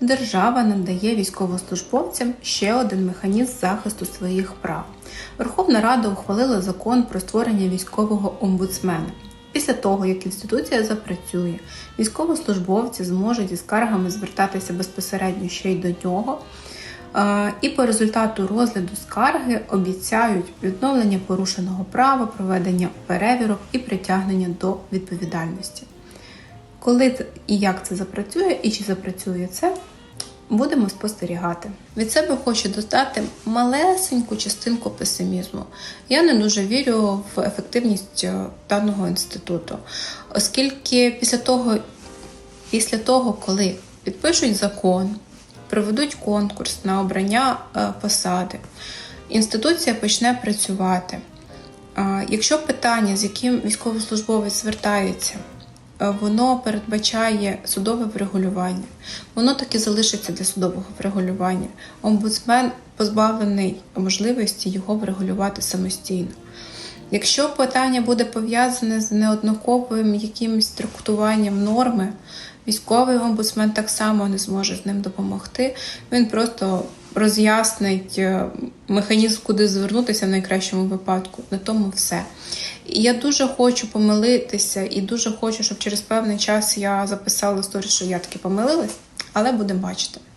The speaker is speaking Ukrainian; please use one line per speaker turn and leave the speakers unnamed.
Держава надає військовослужбовцям ще один механізм захисту своїх прав. Верховна Рада ухвалила закон про створення військового омбудсмена. Після того, як інституція запрацює, військовослужбовці зможуть із скаргами звертатися безпосередньо ще й до нього. Е, І по результату розгляду скарги обіцяють відновлення порушеного права, проведення перевірок і притягнення до відповідальності. Коли і як це запрацює, і чи запрацює це, будемо спостерігати. Від себе хочу додати малесеньку частинку песимізму. Я не дуже вірю в ефективність е, даного інституту, оскільки після того, після того, коли підпишуть закон, проведуть конкурс на обрання е, посади, інституція почне працювати. Якщо питання, з яким військовослужбовець звертається, воно передбачає судове врегулювання, воно так і залишиться для судового врегулювання. Омбудсмен позбавлений можливості його врегулювати самостійно. Якщо питання буде пов'язане з неоднаковим якимось трактуванням норми, військовий омбудсмен так само не зможе з ним допомогти. Він просто роз'яснить е, механізм, куди звернутися в найкращому випадку. На тому все. І я дуже хочу помилитися, і дуже хочу, щоб через певний час я записала сторіс, що я таки помилилась, але будемо бачити.